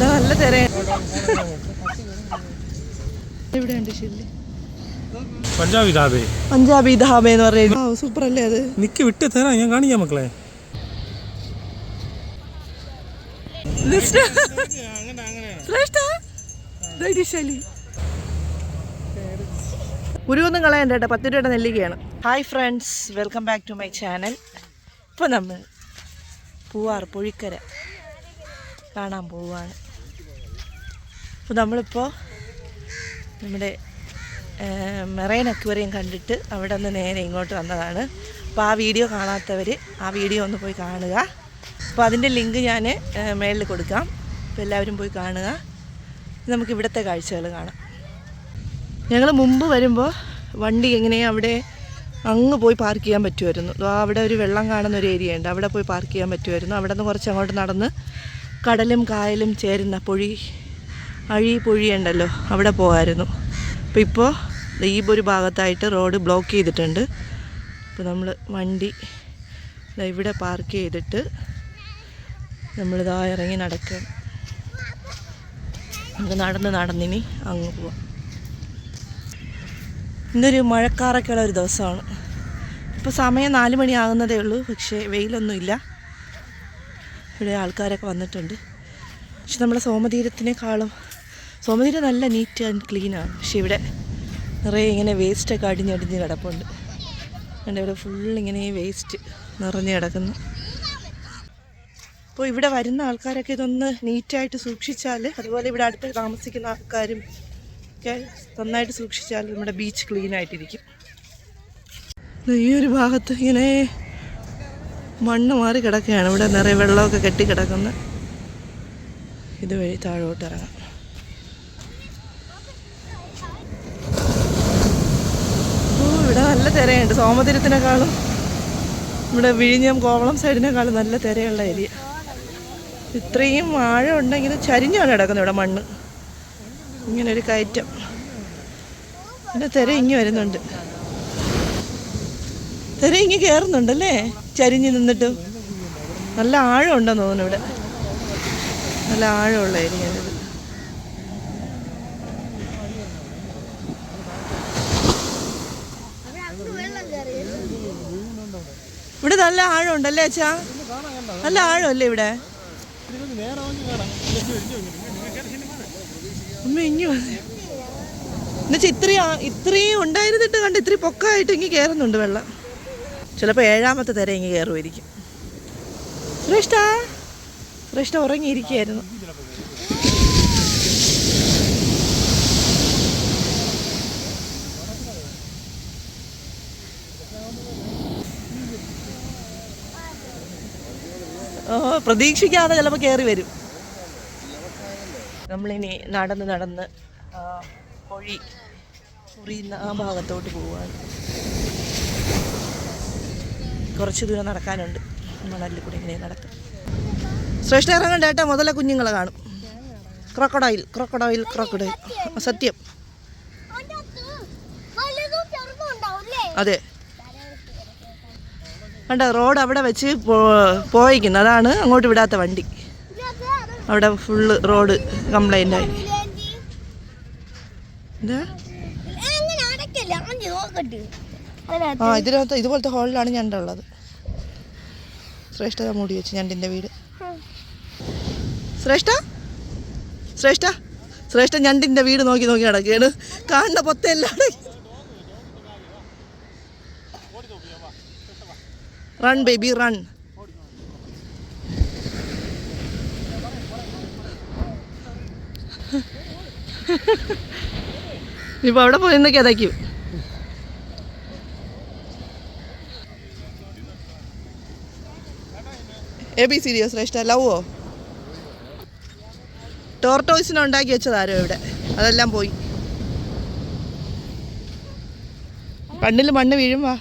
ഇവിടെ നല്ല തിര എവിടെയുണ്ട് ഷില്ലി പഞ്ചാബി ധാബേ. പഞ്ചാബി ധാബ എന്ന് പറയുന്നത് സൂപ്പർ അല്ലേ അത്? നിക്ക് വിട്ട് തരാം ഞാൻ കാണിക്കാം മക്കളെ. ശ്രേഷ്ഠ ധൈര്യശാലി ഉരുവൊന്നും കളയണ്ട കേട്ടോ പത്ത് രൂപയുടെ നെല്ലിക്കയാണ്. Hi friends welcome back to my channel. ഇപ്പോൾ നമ്മൾ പൂവാർ പുഴിക്കര കാണാൻ പോവുകയാണ് അപ്പോൾ നമ്മളിപ്പോൾ നമ്മുടെ മെറൈൻ അക്വറിയം കണ്ടിട്ട് അവിടെ നിന്ന് നേരെ ഇങ്ങോട്ട് വന്നതാണ്. അപ്പോൾ ആ വീഡിയോ കാണാത്തവർ ആ വീഡിയോ ഒന്ന് പോയി കാണുക. അപ്പോൾ അതിന്റെ ലിങ്ക് ഞാൻ മേളിൽ കൊടുക്കാം. അപ്പോൾ എല്ലാവരും പോയി കാണുക. നമുക്ക് ഇവിടുത്തെ കാഴ്ചകൾ കാണാം. ഞങ്ങൾ മുമ്പ് വരുമ്പോൾ വണ്ടി എങ്ങനെയാണ് അവിടെ അങ്ങ് പോയി പാർക്ക് ചെയ്യാൻ പറ്റുമായിരുന്നു. അവിടെ ഒരു വെള്ളം കാണുന്ന ഒരു ഏരിയ ഉണ്ട്. അവിടെ പോയി പാർക്ക് ചെയ്യാൻ പറ്റുമായിരുന്നു. അവിടെ നിന്ന് കുറച്ച് അങ്ങോട്ട് നടന്ന് കടലും കായലും ചേരുന്ന പൊഴി അഴി പൊഴിയുണ്ടല്ലോ അവിടെ പോകാമായിരുന്നു അപ്പോൾ ഇപ്പോൾ ഈ ഒരു ഭാഗത്തായിട്ട് റോഡ് ബ്ലോക്ക് ചെയ്തിട്ടുണ്ട്. അപ്പോൾ നമ്മൾ വണ്ടി ഇവിടെ പാർക്ക് ചെയ്തിട്ട് നമ്മളിതാ ഇറങ്ങി നടക്കുക നമുക്ക് നടന്ന് നടന്നിനി അങ്ങ് പോവാം. ഇന്നൊരു മഴക്കാറൊക്കെയുള്ള ഒരു ദിവസമാണ്. ഇപ്പോൾ സമയം നാല് മണിയാകുന്നതേ ഉള്ളൂ പക്ഷേ വെയിലൊന്നുമില്ല ഇവിടെ ആൾക്കാരൊക്കെ വന്നിട്ടുണ്ട്. പക്ഷെ നമ്മുടെ സോമതീരത്തിനേക്കാളും സോമതീരം നല്ല നീറ്റ് ആൻഡ് ക്ലീനാണ് പക്ഷെ ഇവിടെ നിറയെ ഇങ്ങനെ വേസ്റ്റൊക്കെ അടിഞ്ഞടിഞ്ഞ് കിടപ്പുണ്ട്. കണ്ടോ ഇവിടെ ഫുൾ ഇങ്ങനെ വേസ്റ്റ് നിറഞ്ഞ് കിടക്കുന്നു. അപ്പോൾ ഇവിടെ വരുന്ന ആൾക്കാരൊക്കെ ഇതൊന്ന് നീറ്റായിട്ട് സൂക്ഷിച്ചാൽ അതുപോലെ ഇവിടെ അടുത്ത് താമസിക്കുന്ന ആൾക്കാരും ഒക്കെ നന്നായിട്ട് സൂക്ഷിച്ചാൽ നമ്മുടെ ബീച്ച് ക്ലീൻ ആയിട്ടിരിക്കും. ഈ ഒരു ഭാഗത്ത് ഇങ്ങനെ മണ്ണ് മാറി കിടക്കുകയാണ്. ഇവിടെ നിറയെ വെള്ളമൊക്കെ കെട്ടി കിടക്കുന്ന. ഇതുവഴി താഴോട്ട് ഇറങ്ങാം ഓ ഇവിടെ നല്ല തിരയുണ്ട്. സോമതിരത്തിനേക്കാളും ഇവിടെ വിഴിഞ്ഞം കോവളം സൈഡിനേക്കാളും നല്ല തിരയുള്ള ഏരിയ. ഇത്രയും ആഴ ഉണ്ടെങ്കിൽ ചരിഞ്ഞാണ് കിടക്കുന്നത് ഇവിടെ മണ്ണ്. ഇങ്ങനെ ഒരു കയറ്റം. പിന്നെ തിര ഇങ്ങി വരുന്നുണ്ട്. തിര ഇങ്ങി കയറുന്നുണ്ടല്ലേ ചരിഞ്ഞ് നിന്നിട്ട്. നല്ല ആഴം ഉണ്ടെന്ന് തോന്നുന്നു ഇവിടെ. നല്ല ആഴമുള്ള ഏരിയ ഇത് ഇവിടെ നല്ല ആഴമുണ്ടല്ലേ അച്ഛാ? നല്ല ആഴമല്ലേ ഇവിടെ? വന്നേ എന്നുവെച്ചാൽ ഇത്രയും ഇത്രയും ഉണ്ടായിരുന്നിട്ട് കണ്ട് ഇത്രയും പൊക്കമായിട്ട് ഇങ്ങ് കയറുന്നുണ്ട് വെള്ളം. ചിലപ്പോൾ ഏഴാമത്തെ തരം ഇങ്ങ് കയറുമായിരിക്കും ശ്രേഷ്ഠ ശ്രേഷ്ഠ ഉറങ്ങിയിരിക്കുകയായിരുന്നു പ്രതീക്ഷിക്കാതെ ചിലപ്പോൾ കയറി വരും നമ്മളിനി നടന്ന് നടന്ന് പൊഴി മുറിയുന്ന ആ ഭാഗത്തോട്ട് പോവാണ് കുറച്ച് ദൂരം നടക്കാനുണ്ട് മണലിൽ കൂടി ഇങ്ങനെ നടക്കും ശ്രേഷ്ഠ ഇറങ്ങണ്ട ഏട്ടാ മുതലേ കുഞ്ഞുങ്ങളെ കാണും ക്രോക്കഡോയിൽ ക്രോക്കഡോയിൽ ക്രോക്കഡോയിൽ സത്യം വലുതും ചെറുതും ഉണ്ടാവുംല്ലേ? അതെ കണ്ട റോഡ് അവിടെ വെച്ച് പോയിക്കുന്നു. അതാണ് അങ്ങോട്ട് വിടാത്ത വണ്ടി. അവിടെ ഫുള്ള് റോഡ് കംപ്ലൈന്റ് ആയി. ആ ഇതിനകത്ത് ഇതുപോലത്തെ ഹോളിലാണ് ഞണ്ടുള്ളത് ശ്രേഷ്ഠ മൂടി വെച്ച് ഞണ്ടിന്റെ വീട്. ശ്രേഷ്ഠ? ശ്രേഷ്ഠ? ശ്രേഷ്ഠ ഞണ്ടിന്റെ വീട് നോക്കി നോക്കി നടക്കുകയാണ്. കാണുന്ന പൊത്തെല്ലാം റൺ ബേബി റൺ ഇപ്പൊ അവിടെ പോയി നിന്നൊക്കെ അതയ്ക്കും എ ബി സി ഡിയോ ശ്രേഷ്ഠ ലവോ ടോർട്ടോയ്സിനെ ഉണ്ടാക്കി വെച്ചതാരോ ഇവിടെ. അതെല്ലാം പോയി. കണ്ണിൽ മണ്ണ് വീഴും വാ.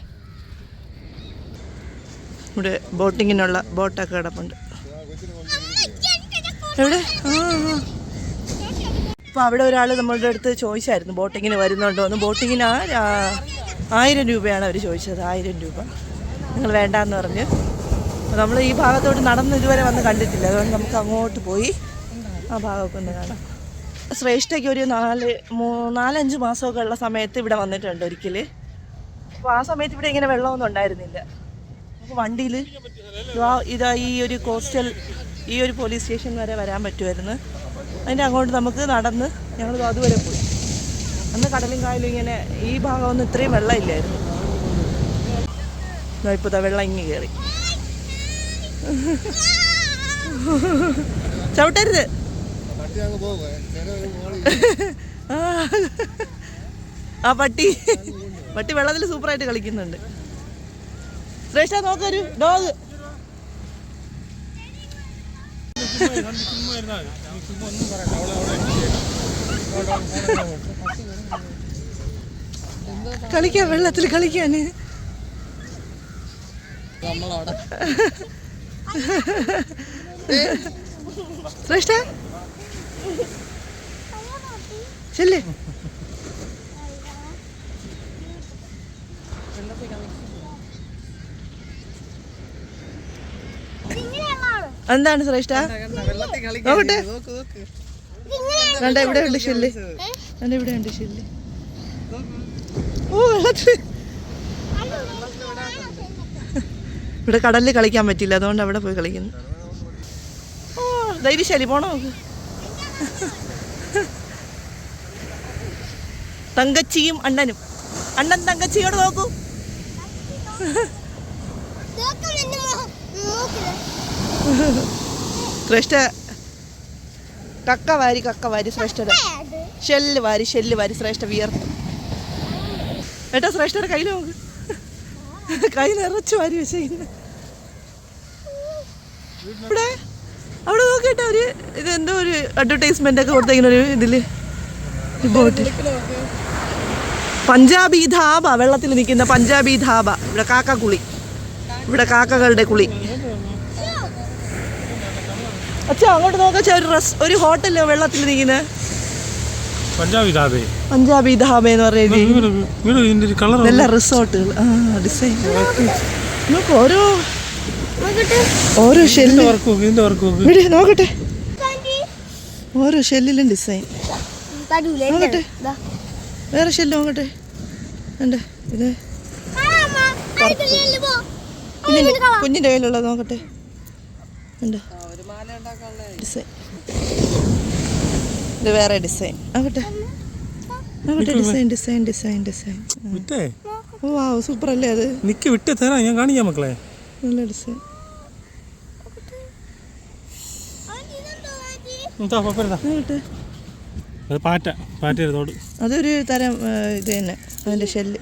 ഇവിടെ ബോട്ടിങ്ങിനുള്ള ബോട്ടൊക്കെ കിടപ്പുണ്ട്. എവിടെ? അപ്പോൾ അവിടെ ഒരാൾ നമ്മളുടെ അടുത്ത് ചോദിച്ചായിരുന്നു ബോട്ടിങ്ങിന് വരുന്നുണ്ടോ എന്ന്. ബോട്ടിങ്ങിന് ആയിരം രൂപയാണ് അവർ ചോദിച്ചത് ആയിരം രൂപ. നിങ്ങൾ വേണ്ടാന്ന് പറഞ്ഞ്. നമ്മൾ ഈ ഭാഗത്തോട്ട് നടന്ന് ഇതുവരെ വന്ന് കണ്ടിട്ടില്ല. അതുകൊണ്ട് നമുക്ക് അങ്ങോട്ട് പോയി ആ ഭാഗമൊക്കെ ഒന്ന് കാണാം. ശ്രേഷ്ഠയ്ക്ക് ഒരു നാല് മൂ നാലഞ്ച് മാസമൊക്കെ ഉള്ള സമയത്ത് ഇവിടെ വന്നിട്ടുണ്ട് ഒരിക്കൽ അപ്പോൾ ആ സമയത്ത് ഇവിടെ ഇങ്ങനെ വെള്ളമൊന്നും ഉണ്ടായിരുന്നില്ല. വണ്ടിയിൽ ഇതാ ഈ ഒരു കോസ്റ്റൽ ഈ ഒരു പോലീസ് സ്റ്റേഷൻ വരെ വരാൻ പറ്റുമായിരുന്നു. അതിന്റെ അങ്ങോട്ട് നമുക്ക് നടന്ന് ഞങ്ങൾ അതുവരെ പോയി. അന്ന് കടലും കായലും ഇങ്ങനെ ഈ ഭാഗമൊന്നും ഇത്രയും വെള്ളമില്ലായിരുന്നു. ഇപ്പോൾ ഇതാ വെള്ളം ഇങ്ങ് കയറി ചവിട്ടരുത്. ആ. പട്ടി പട്ടി വെള്ളത്തിൽ സൂപ്പറായിട്ട് കളിക്കുന്നുണ്ട്. ശ്രേഷ്ഠ നോക്കൊരു ഡോഗ് കളിക്കാൻ. വെള്ളത്തിൽ കളിക്കാന് ശ്രേഷ്ഠ ചെല്ലേ. എന്താണ് ശ്രേഷ്ഠ നോക്കട്ടെ. കണ്ട ഇവിടെ ഉണ്ട് ഷെല്ല്. കണ്ട ഇവിടെ ഉണ്ട് ഷെല്ല്. ഓ വെള്ളത്തിൽ. ഇവിടെ കടലിൽ കളിക്കാൻ പറ്റില്ല അതുകൊണ്ട് അവിടെ പോയി കളിക്കുന്നു. ഓ ധൈര്യശാലി പോണോ നോക്ക് തങ്കച്ചിയും അണ്ണനും. അണ്ണൻ തങ്കച്ചിയോട് നോക്കൂ. ശ്രേഷ്ഠ. കക്ക വാരി കക്ക വാരി ശ്രേഷ്ഠയുടെ ഷെല്ല് വാരി ഷെല്ല് വാരി ശ്രേഷ്ഠ വിയർത്ത് ഏട്ടാ ശ്രേഷ്ഠയുടെ കയ്യിൽ നോക്ക്. കൈ നിറച്ച് വാരി വെച്ചേക്കുന്നു. ഇവിടെ? അവിടെ നോക്കിയിട്ട് ഒരു ഇത് എന്തോ ഒരു അഡ്വർടൈസ്മെന്റ് ഒക്കെ കൊടുത്ത ഒരു ഇതിൽ. പഞ്ചാബി ധാബ വെള്ളത്തിൽ നിൽക്കുന്ന പഞ്ചാബി ധാബ. ഇവിടെ കാക്ക കുളി. ഇവിടെ കാക്കകളുടെ കുളി. അച്ഛാ അങ്ങോട്ട് നോക്കച്ചാ ഒരു റെസ് ഒരു ഹോട്ടലിലോ വെള്ളത്തിൽ നിൽക്കുന്നത് പഞ്ചാബി ധാബേ. പഞ്ചാബി ധാബ എന്ന് പറയുന്നത് നല്ല റിസോർട്ടുകൾ. ആ ഡിസൈൻ നോക്ക് ഓരോ ഓരോ ഷെല്ല്. ഇവിടെ നോക്കട്ടെ. ഓരോ ഷെല്ലിലും ഡിസൈൻ നോക്കട്ടെ. വേറെ ഷെല്ല് നോക്കട്ടെ. ഉണ്ട് ഇത്. കുഞ്ഞിന്റെ കയ്യിലുള്ളത് നോക്കട്ടെ. ഉണ്ട് ഡിസൈൻ ഇത് വേറെ ഡിസൈൻ ആവട്ടെ. ആവട്ടെ ഡിസൈൻ ഡിസൈൻ ഡിസൈൻ ഡിസൈൻ വിട്ടേ. ഓ വാ സൂപ്പർ അല്ലേ അത്? നിക്ക് വിട്ട് തരാം ഞാൻ കാണിക്കാം മക്കളെ. നല്ല ഡിസൈൻ പാറ്റ പാറ്റ അതൊരു തരം ആ, ഇത് തന്നെ അതിന്റെ ഷെല്ല്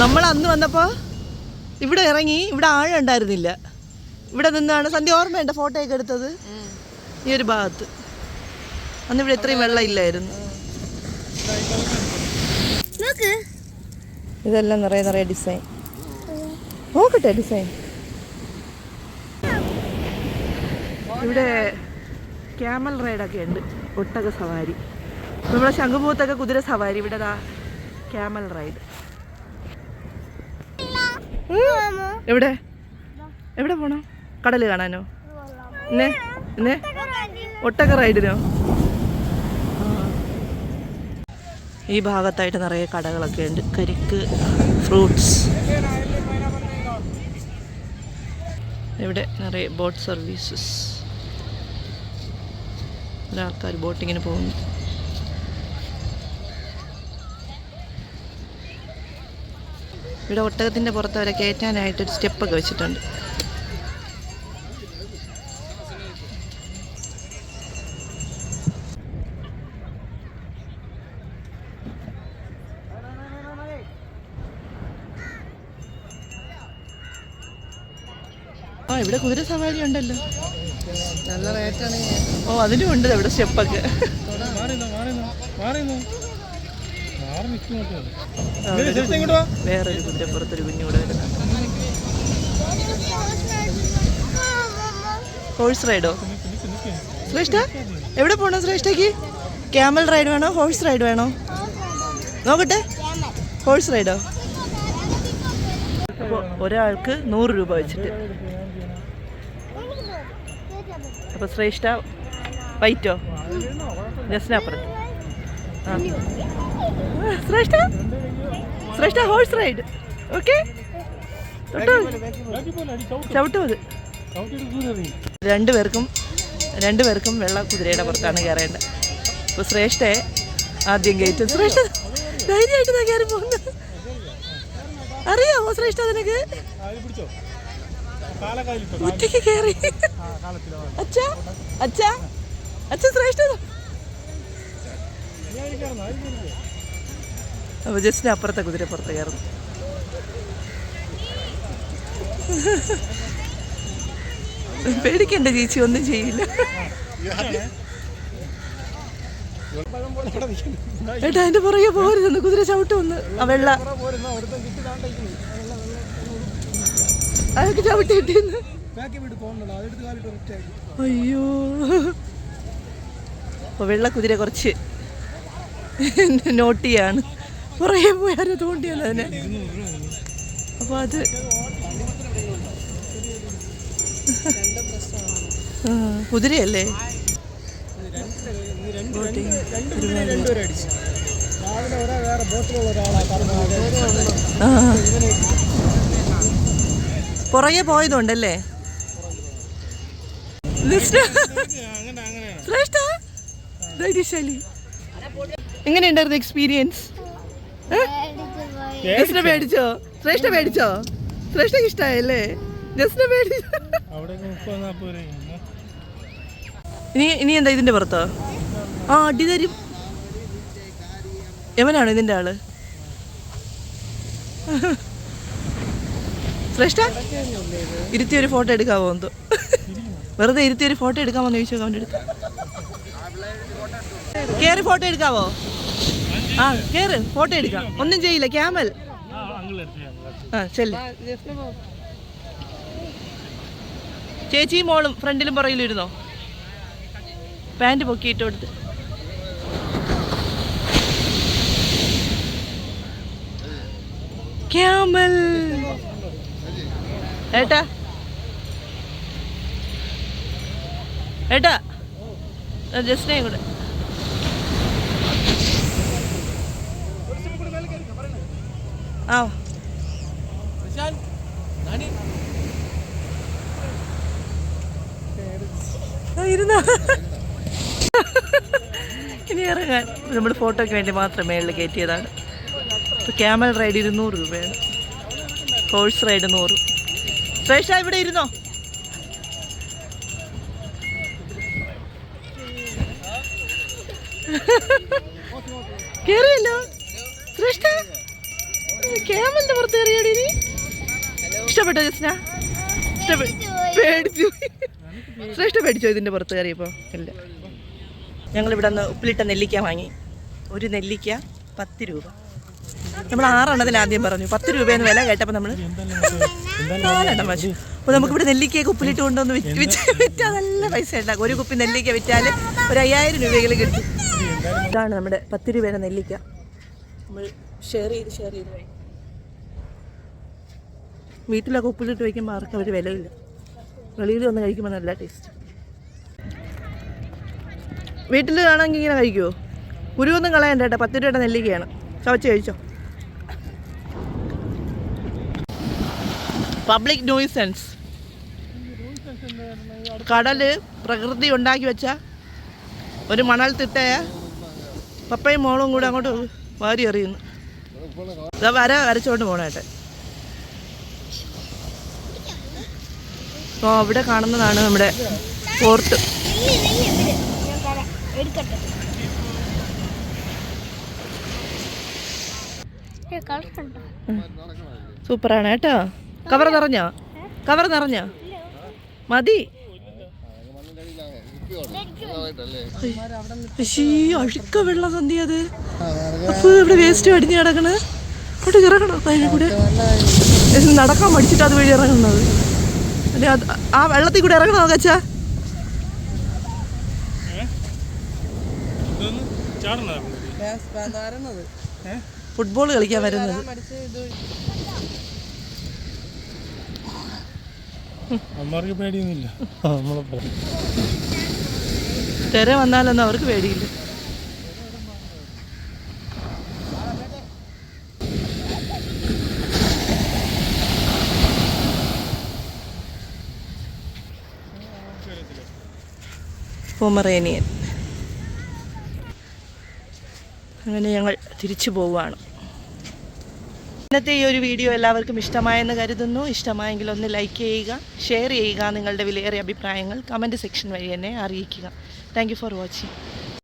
നമ്മൾ അന്ന് വന്നപ്പോ ഇവിടെ ഇറങ്ങി ഇവിടെ ആഴം ഉണ്ടായിരുന്നില്ല. ഇവിടെ നിന്നാണ് സന്ധ്യ ഓർമ്മയുണ്ട് ഫോട്ടോ ഒക്കെ എടുത്തത്? ഈ ഒരു ഭാഗത്ത്. അന്ന് ഇവിടെ ഇത്രയും വെള്ളം ഇല്ലായിരുന്നു. ഇതെല്ലാം നിറയെ നിറയെ ഡിസൈൻ നോക്കട്ടെ ഡിസൈൻ ഇവിടെ ക്യാമൽ റൈഡൊക്കെ ഉണ്ട്. ഒട്ടക സവാരി. നമ്മുടെ ശംഖുമുഖത്തൊക്കെ കുതിര സവാരി. ഇവിടെ ക്യാമൽ റൈഡ് എവിടെ? എവിടെ പോണോ? കടൽ കാണാനോ? എന്നെ ഇന്നേ ഒട്ടക റൈഡിനോ? ഈ ഭാഗത്തായിട്ട് നിറയെ കടകളൊക്കെ ഉണ്ട്. കരിക്ക് ഫ്രൂട്ട്സ്. ഇവിടെ നിറയെ ബോട്ട് സർവീസസ്. ഒരാൾക്കാർ ബോട്ടിങ്ങിന് പോകുന്നു. ഇവിടെ ഒട്ടകത്തിന്റെ പുറത്ത് അവരെ കയറ്റാനായിട്ടൊരു സ്റ്റെപ്പൊക്കെ വെച്ചിട്ടുണ്ട്. ഇവിടെ കുതിര സവാരി ഉണ്ടല്ലോ. നല്ല റേറ്റാണ് ഓ അതിനും ഉണ്ട് ഇവിടെ സ്റ്റെപ്പൊക്കെ വേറൊരു കുതിരപ്പുറത്തൊരു കുഞ്ഞൂടെ വരുന്നുണ്ട്. ഹോഴ്സ് റൈഡോ ശ്രേഷ്ഠ എവിടെ പോണോ ശ്രേഷ്ഠയ്ക്ക്? ക്യാമൽ റൈഡ് വേണോ? ഹോഴ്സ് റൈഡ് വേണോ? നോക്കട്ടെ. ഹോഴ്സ് റൈഡോ അപ്പോൾ ഒരാൾക്ക് നൂറ് രൂപ വെച്ചിട്ട്. അപ്പോൾ ശ്രേഷ്ഠ വൈറ്റോ? ആ, ശ്രേഷ്ഠ? ശ്രേഷ്ഠ ഹോഴ്സ് റൈഡ്. ഓക്കെ? ചവിട്ടുമത്. രണ്ടുപേർക്കും രണ്ടുപേർക്കും വെള്ള കുതിരയുടെ പുറത്താണ് കയറേണ്ടത്. അപ്പോൾ ശ്രേഷ്ഠയെ ആദ്യം കയറ്റും ശ്രേഷ്ഠ ധൈര്യമായിട്ട് കയറി പോകുന്നത് അറിയാമോ ശ്രേഷ്ഠ നിനക്ക്? ഒറ്റയ്ക്ക് കയറി അച്ഛാ അച്ഛാ അച്ഛൻ ശ്രേഷ്ഠ അപ്പോൾ ജസ്റ്റിന് അപ്പുറത്തെ കുതിര പുറത്ത് കയറുന്നു. പേടിക്കണ്ട ചേച്ചി ഒന്നും ചെയ്യില്ല. ഏട്ടാ അതിന്റെ പുറകെ പോരുതെന്ന് കുതിര ചവിട്ടുമെന്ന്. ആ വെള്ള. അതൊക്കെ ചവിട്ടി കിട്ടിയെന്ന്. അയ്യോ. അപ്പോൾ വെള്ള കുതിര കുറച്ച് നോട്ടിയാണ്. പുറകെ പോയാലും തോണ്ടിയല്ലോ അതിനെ. അപ്പൊ അത് കുതിരയല്ലേ? ആ. പുറകെ പോയതുണ്ടല്ലേ ശ്രേഷ്ഠ എങ്ങനെയുണ്ടായിരുന്നു എക്സ്പീരിയൻസ് ജസ്റ്റിനെ പേടിച്ചോ? ശ്രേഷ്ഠ പേടിച്ചോ? ശ്രേഷ്ഠക്ക് ഇഷ്ടായല്ലേ? ജസ്റ്റിനെ പേടിച്ചോ? ഇനി ഇനി എന്താ ഇതിന്റെ പുറത്തോ? ആ അടി തരും. എവനാണ് ഇതിന്റെ ആൾ? ശ്രേഷ്ഠ? ഇരുത്തി ഒരു ഫോട്ടോ എടുക്കാവോ എന്തോ? വെറുതെ ഇരുത്തി ഒരു ഫോട്ടോ എടുക്കാമോന്ന് ചോദിച്ചു അവന്റെ അടുത്ത്? കയറി ഫോട്ടോ എടുക്കാവോ? ആ കയറ് ഫോട്ടോ എടുക്കാം. ഒന്നും ചെയ്യില്ല ക്യാമൽ. ആ ചെല്ല്. ചേച്ചിയും മോളും ഫ്രണ്ടിലും പുറകിലും ഇരുന്നോ പാന്റ് പൊക്കിയിട്ട് കൊടുത്ത്. ക്യാമൽ. ഏട്ടാ. ഏട്ടാ. ജസ്റ്റിനെ കൂടെ ആ, ഇരുന്നോ. ഇനി ഇറങ്ങാൻ. നമ്മൾ ഫോട്ടോയ്ക്ക് വേണ്ടി മാത്രം മേളിൽ കയറ്റിയതാണ്. ഇപ്പോൾ ക്യാമൽ റൈഡ് ഇരുന്നൂറ് രൂപയാണ്. ഹോഴ്സ് റൈഡ് നൂറ്. ശ്രേഷ്ഠ ഇവിടെ ഇരുന്നോ? കേറിയല്ലോ? ശ്രേഷ്ഠ? ക്യാമലിന്റെ പുറത്ത് കയറിയടി നീ. ഇഷ്ടപ്പെട്ടോ ജസ്ന? പേടിച്ചു. ശ്രേഷ്ഠ പേടിച്ചോ ഇതിന്റെ പുറത്ത് കയറിയപ്പോ ഇല്ല. ഞങ്ങളിവിടെ നിന്ന് ഉപ്പിലിട്ട നെല്ലിക്ക വാങ്ങി. ഒരു നെല്ലിക്ക പത്ത് രൂപ. നമ്മൾ ആറെണ്ണത്തിൽ ആദ്യം പറഞ്ഞു. പത്ത് രൂപയെന്ന് വില കേട്ടപ്പോൾ നമ്മൾ നാലെണ്ണം വാങ്ങിച്ചു അപ്പോൾ നമുക്കിവിടെ നെല്ലിക്കയൊക്കെ ഉപ്പിലിട്ട് കൊണ്ടുവന്ന് വിറ്റ് വിറ്റ് വിറ്റാൽ നല്ല പൈസ ഉണ്ടാക്കും. ഒരു കുപ്പി നെല്ലിക്ക വിറ്റാൽ ഒരു അയ്യായിരം രൂപയെങ്കിലും കിട്ടും. ഇതാണ് നമ്മുടെ പത്ത് രൂപയുടെ നെല്ലിക്ക. നമ്മൾ ഷെയർ ചെയ്ത് ഷെയർ ചെയ്ത് കഴിക്കും വീട്ടിലൊക്കെ ഉപ്പിലിട്ട് വയ്ക്കുമ്പോൾ ആർക്കും അവർ വിലയില്ല. വെളിയിൽ വന്ന് കഴിക്കുമ്പോൾ നല്ല ടേസ്റ്റ് വീട്ടിൽ ആണെങ്കിൽ ഇങ്ങനെ കഴിക്കുമോ കുരുവൊന്നും കളയണ്ട കേട്ടോ. പത്ത് രൂപയുടെ നെല്ലിക്കയാണ്. ചവച്ച് കഴിച്ചോ? പബ്ലിക് നോയിസൻസ് കടൽ പ്രകൃതി ഉണ്ടാക്കി വെച്ച ഒരു മണൽ തിട്ടയ പപ്പയും മോളും കൂടെ അങ്ങോട്ട് വാരി എറിയുന്നു. ഇതാ വര വരച്ചോണ്ട് പോണേട്ടെ അപ്പോൾ അവിടെ കാണുന്നതാണ് നമ്മുടെ ഫോർട്ട്. സൂപ്പറാണ് കേട്ടോ. കവർ നിറഞ്ഞ? കവർ നിറഞ്ഞോ? മതി. അഴുക്ക വെള്ളം സന്ധ്യ അത്. അപ്പൊ ഇവിടെ വേസ്റ്റ് അടിഞ്ഞ് കിടക്കണ്. അവിടെ ഇറങ്ങണം? അതിന് കൂടെ. നടക്കാൻ മടിച്ചിട്ട് അത് വഴി ഇറങ്ങുന്നത്. അല്ലെ അത് ആ വെള്ളത്തിൽ കൂടെ ഇറങ്ങണോ കച്ചാ? ഫുട്ബോൾ കളിക്കാൻ വരുന്നത് പഠിച്ച് ഇത് അമ്മമാർക്ക് പേടിയൊന്നുമില്ല. നമ്മളെ തിര വന്നാലൊന്നും അവർക്ക് പേടിയില്ല. പൊമറേനിയൻ അങ്ങനെ ഞങ്ങൾ തിരിച്ചു പോവുകയാണ്. ഇന്നത്തെ ഈ ഒരു വീഡിയോ എല്ലാവർക്കും ഇഷ്ടമായെന്ന് കരുതുന്നു. ഇഷ്ടമായെങ്കിൽ ഒന്ന് ലൈക്ക് ചെയ്യുക ഷെയർ ചെയ്യുക നിങ്ങളുടെ വിലയേറിയ അഭിപ്രായങ്ങൾ കമന്റ് സെക്ഷൻ വഴി എന്നെ അറിയിക്കുക. Thank for watching